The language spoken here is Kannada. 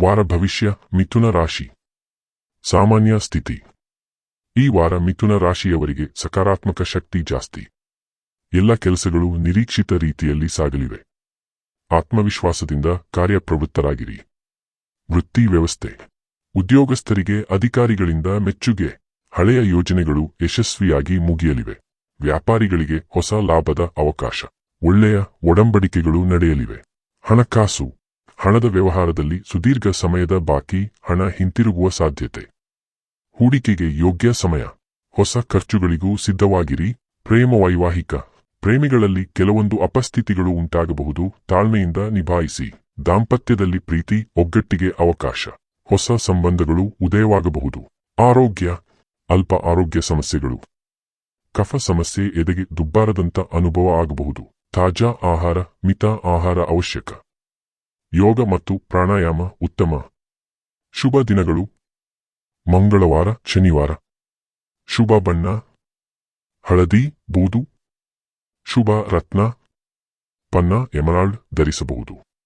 ವಾರ ಭವಿಷ್ಯ ಮಿಥುನ ರಾಶಿ. ಸಾಮಾನ್ಯ ಸ್ಥಿತಿ. ಈ ವಾರ ಮಿಥುನ ರಾಶಿಯವರಿಗೆ ಸಕಾರಾತ್ಮಕ ಶಕ್ತಿ ಜಾಸ್ತಿ. ಎಲ್ಲ ಕೆಲಸಗಳು ನಿರೀಕ್ಷಿತ ರೀತಿಯಲ್ಲಿ ಸಾಗಲಿವೆ. ಆತ್ಮವಿಶ್ವಾಸದಿಂದ ಕಾರ್ಯಪ್ರವೃತ್ತರಾಗಿರಿ. ವೃತ್ತಿ ವ್ಯವಸ್ಥೆ. ಉದ್ಯೋಗಸ್ಥರಿಗೆ ಅಧಿಕಾರಿಗಳಿಂದ ಮೆಚ್ಚುಗೆ. ಹಳೆಯ ಯೋಜನೆಗಳು ಯಶಸ್ವಿಯಾಗಿ ಮುಗಿಯಲಿವೆ. ವ್ಯಾಪಾರಿಗಳಿಗೆ ಹೊಸ ಲಾಭದ ಅವಕಾಶ. ಒಳ್ಳೆಯ ಒಡಂಬಡಿಕೆಗಳು ನಡೆಯಲಿವೆ. ಹಣಕಾಸು. ಹಣದ ವ್ಯವಹಾರದಲ್ಲಿ ಸುದೀರ್ಘ ಸಮಯದ ಬಾಕಿ, ಹಣ ಹಿಂತಿರುಗುವ ಸಾಧ್ಯತೆ. ಹೂಡಿಕೆಗೆ ಯೋಗ್ಯ ಸಮಯ. ಹೊಸ ಖರ್ಚುಗಳಿಗೂ ಸಿದ್ಧವಾಗಿರಿ. ಪ್ರೇಮ ವೈವಾಹಿಕ. ಪ್ರೇಮಿಗಳಲ್ಲಿ ಕೆಲವೊಂದು ಅಪಸ್ಥಿತಿಗಳು ಉಂಟಾಗಬಹುದು. ತಾಳ್ಮೆಯಿಂದ ನಿಭಾಯಿಸಿ. ದಾಂಪತ್ಯದಲ್ಲಿ ಪ್ರೀತಿ, ಒಗ್ಗಟ್ಟಿಗೆ ಅವಕಾಶ. ಹೊಸ ಸಂಬಂಧಗಳು ಉದಯವಾಗಬಹುದು. ಆರೋಗ್ಯ. ಅಲ್ಪ ಆರೋಗ್ಯ ಸಮಸ್ಯೆಗಳು. ಕಫ ಸಮಸ್ಯೆ ಎದೆಗೆ ದುಬ್ಬಾರದಂತ ಅನುಭವ ಆಗಬಹುದು. ತಾಜಾ ಆಹಾರ, ಮಿತ ಆಹಾರ ಅವಶ್ಯಕ. ಯೋಗ ಮತ್ತು ಪ್ರಾಣಾಯಾಮ ಉತ್ತಮ. ಶುಭ ದಿನಗಳು. ಮಂಗಳವಾರ, ಶನಿವಾರ. ಶುಭ ಬಣ್ಣ. ಹಳದಿ, ಬೂದು. ಶುಭ ರತ್ನ. ಪನ್ನ, ಎಮರಾಲ್ಡ್ ಧರಿಸಬಹುದು.